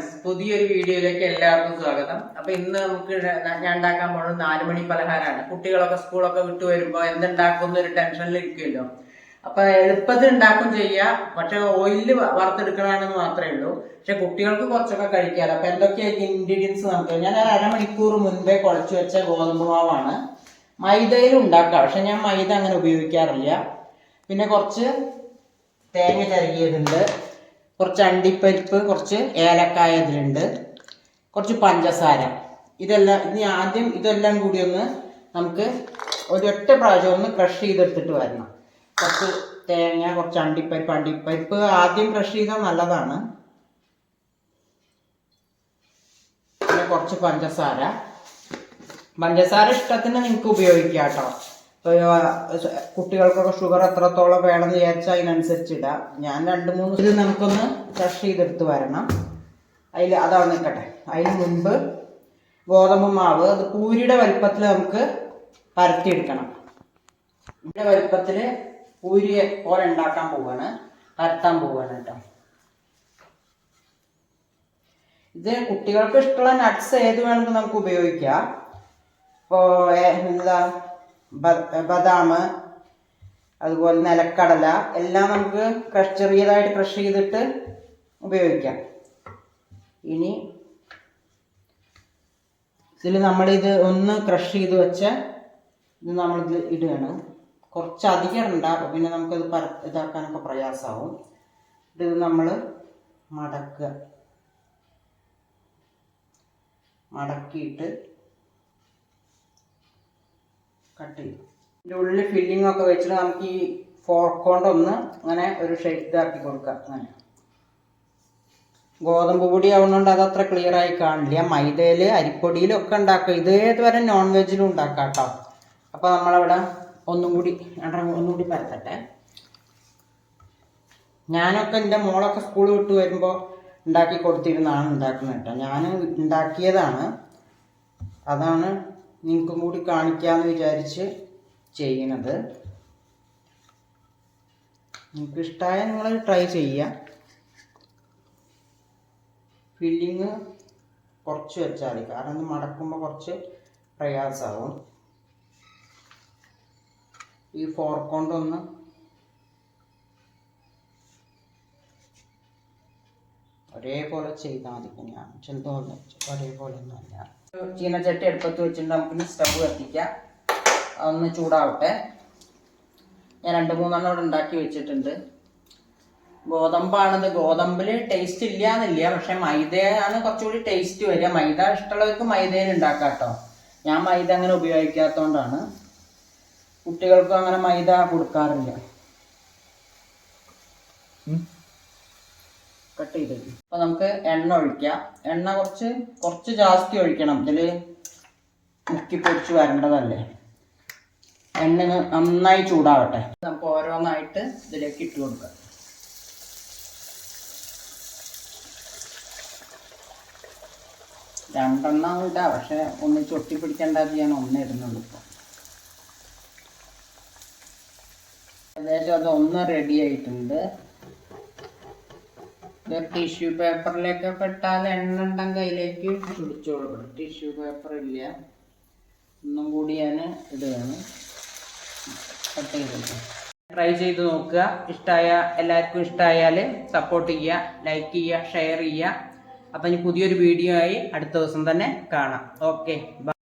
Friends പുതിയൊരു വീഡിയോയിലേക്ക് എല്ലാവർക്കും സ്വാഗതം. അപ്പൊ ഇന്ന് നമുക്ക് ഞാൻ ഉണ്ടാക്കാൻ പോകുന്നത് നാല് മണി പലഹാരമാണ്. കുട്ടികളൊക്കെ സ്കൂളൊക്കെ വിട്ടു വരുമ്പോൾ എന്തുണ്ടാക്കും ഒരു ടെൻഷനിൽ ഇരിക്കുമല്ലോ അപ്പൊ എളുപ്പത്തിൽ ഉണ്ടാക്കും ചെയ്യാം പക്ഷെ ഓയിലിൽ വറുത്തെടുക്കണമെന്ന് മാത്രമേ ഉള്ളൂ. പക്ഷെ കുട്ടികൾക്ക് കുറച്ചൊക്കെ കഴിക്കാമല്ലോ അപ്പൊ എന്തൊക്കെയായിരിക്കും ഇൻഗ്രീഡിയൻസ് നമുക്ക് ഞാൻ ഒരു അരമണിക്കൂർ മുൻപേ കുഴച്ചു വെച്ച ഗോതമ്പ് മാവാണ്. മൈദയിൽ ഉണ്ടാക്കാം. പക്ഷെ ഞാൻ മൈദ അങ്ങനെ ഉപയോഗിക്കാറില്ല. പിന്നെ കുറച്ച് തേങ്ങ ചിരകിയതുണ്ട്. കുറച്ച് അണ്ടിപ്പരിപ്പ് കുറച്ച് ഏലക്കായ ഇതിലുണ്ട്. കുറച്ച് പഞ്ചസാര. ഇതെല്ലാം ഇനി ആദ്യം ഇതെല്ലാം കൂടി ഒന്ന് നമുക്ക് ഒരൊറ്റ പ്രാവശ്യം ഒന്ന് ക്രഷ് ചെയ്തെടുത്തിട്ട് വരണം. കുറച്ച് തേങ്ങ കുറച്ച് അണ്ടിപ്പരിപ്പ്. അണ്ടിപ്പരിപ്പ് ആദ്യം ക്രഷ് ചെയ്താൽ നല്ലതാണ്. പിന്നെ കുറച്ച് പഞ്ചസാര. പഞ്ചസാര ഇഷ്ടത്തിന് നിങ്ങൾക്ക് ഉപയോഗിക്കാം കേട്ടോ. കുട്ടികൾക്കൊക്കെ ഷുഗർ എത്രത്തോളം വേണമെന്ന് വിചാരിച്ചാൽ അതിനനുസരിച്ച് ഇടാം. ഞാൻ രണ്ട് മൂന്ന് ഇത് നമുക്കൊന്ന് ക്രഷ് ചെയ്തെടുത്ത് വരണം. അതിൽ അതാണ് നിൽക്കട്ടെ അതിന് മുൻപ് ഗോതമ്പ് മാവ് അത് പൂരിയുടെ വലിപ്പത്തിൽ നമുക്ക് പരത്തിയെടുക്കണം. ഇതിന്റെ വലിപ്പത്തിൽ പൂരിയെ പോലെ ഉണ്ടാക്കാൻ പോവാണ്. പരത്താൻ പോവാണ് കേട്ടോ. ഇത് കുട്ടികൾക്ക് ഇഷ്ടമുള്ള നട്ട്സ് ഏത് വേണമെങ്കിലും നമുക്ക് ഉപയോഗിക്കാം. ഇപ്പോൾ എന്താ ബദാം അതുപോലെ നിലക്കടല എല്ലാം നമുക്ക് ക്രഷ് ചെറിയതായിട്ട് ക്രഷ് ചെയ്തിട്ട് ഉപയോഗിക്കാം. ഇനി ഇതിൽ നമ്മളിത് ഒന്ന് ക്രഷ് ചെയ്ത് വെച്ച ഇത് നമ്മളിത് ഇടുകയാണ്. കുറച്ച് അധികം ഇടണ്ട പിന്നെ നമുക്കത് പര ഇതാക്കാനൊക്കെ പ്രയാസമാവും ഇത് നമ്മൾ മടക്കുക. മടക്കിയിട്ട് കട്ട് ചെയ്യും ഇതിന്റെ ഉള്ളിൽ ഫില്ലിംഗ് ഒക്കെ വെച്ചിട്ട് നമുക്ക് ഈ ഫോർക്ക് കൊണ്ടൊന്ന് അങ്ങനെ ഒരു ഷേപ്പ് ഇതാക്കി കൊടുക്കാം. അങ്ങനെ. ഗോതമ്പ് പൊടി ആവുന്നതുകൊണ്ട് അത് അത്ര ക്ലിയർ ആയി കാണില്ല. മൈദയിൽ അരിപ്പൊടിയിലും ഒക്കെ ഉണ്ടാക്കുക ഇത് നോൺ വെജിലും ഉണ്ടാക്കാം കേട്ടോ. അപ്പോൾ നമ്മളവിടെ ഒന്നും കൂടി ഒന്നും കൂടി പരത്തട്ടെ. ഞാനൊക്കെ എന്റെ മോളൊക്കെ സ്കൂൾ വിട്ട് വരുമ്പോൾ ഉണ്ടാക്കി കൊടുത്തിരുന്നാണ് ഉണ്ടാക്കുന്നത് കേട്ടോ. ഞാൻ ഉണ്ടാക്കിയതാണ്. അതാണ് നിങ്ങൾക്കും കൂടി കാണിക്കാമെന്ന് വിചാരിച്ച് ചെയ്യണത്. നിങ്ങൾക്ക് ഇഷ്ടമായ നിങ്ങൾ ട്രൈ ചെയ്യാം. ഫില്ലിങ് കുറച്ച് വെച്ചാൽ മതി. കാരണം ഇത് മടക്കുമ്പോൾ കുറച്ച് പ്രയാസമാവും ഈ ഫോർക്ക് ഒരേപോലെ ചെയ്താൽ മതി ഞാൻ ചിലതോ ഒരേപോലെ ഒന്നുമല്ല ചീനച്ചട്ടി അടുപ്പത്ത് വെച്ചിട്ട് നമുക്ക് സ്റ്റവ് കത്തിക്കാം. അതൊന്ന് ചൂടാവട്ടെ. ഞാൻ രണ്ട് മൂന്നെണ്ണം ഇവിടെ ഉണ്ടാക്കി വെച്ചിട്ടുണ്ട്. ഗോതമ്പാണിത് ഗോതമ്പിൽ ടേസ്റ്റ് ഇല്ല എന്നില്ല പക്ഷെ മൈദയാണ് കുറച്ചുകൂടി ടേസ്റ്റ് വരിക. മൈദ ഇഷ്ടമുള്ളവർക്ക് മൈദയിൽ ഉണ്ടാക്കാം കേട്ടോ. ഞാൻ മൈദ അങ്ങനെ ഉപയോഗിക്കാത്തതുകൊണ്ടാണ് കുട്ടികൾക്കും അങ്ങനെ മൈദ കൊടുക്കാറില്ല. കട്ട് ചെയ്ത് അപ്പൊ നമുക്ക് എണ്ണ ഒഴിക്കാം. എണ്ണ കുറച്ച് കുറച്ച് ജാസ്തി ഒഴിക്കണം. ഇതിൽ മുക്കി പൊടിച്ച് വരേണ്ടതല്ലേ? എണ്ണ നന്നായി ചൂടാവട്ടെ. നമുക്ക് ഓരോന്നായിട്ട് ഇതിലേക്ക് ഇട്ട് കൊടുക്കാം. രണ്ടെണ്ണം ഇടാ. പക്ഷെ ഒന്ന് ചൊട്ടി പിടിക്കേണ്ടത് ഞാൻ ഒന്നേ ഇടുന്നുള്ളൂ ഇപ്പൊ. ഏകദേശം അത് ഒന്ന് റെഡി ആയിട്ടുണ്ട്. ടിഷ്യൂ പേപ്പറിലേക്കൊക്കെ ഇട്ടാൽ എണ്ണ ഉണ്ടെങ്കിൽ കയ്യിലേക്ക് പിടിച്ചോളൂ. ടിഷ്യൂ പേപ്പർ ഇല്ല. ഒന്നും കൂടി ഞാൻ ഇടുകയാണ്. ട്രൈ ചെയ്ത് നോക്കുക. ഇഷ്ടമായ എല്ലാവർക്കും ഇഷ്ടമായാൽ സപ്പോർട്ട് ചെയ്യുക ലൈക്ക് ചെയ്യുക ഷെയർ ചെയ്യുക. അപ്പം ഇനി പുതിയൊരു വീഡിയോ ആയി അടുത്ത ദിവസം തന്നെ കാണാം. ഓക്കെ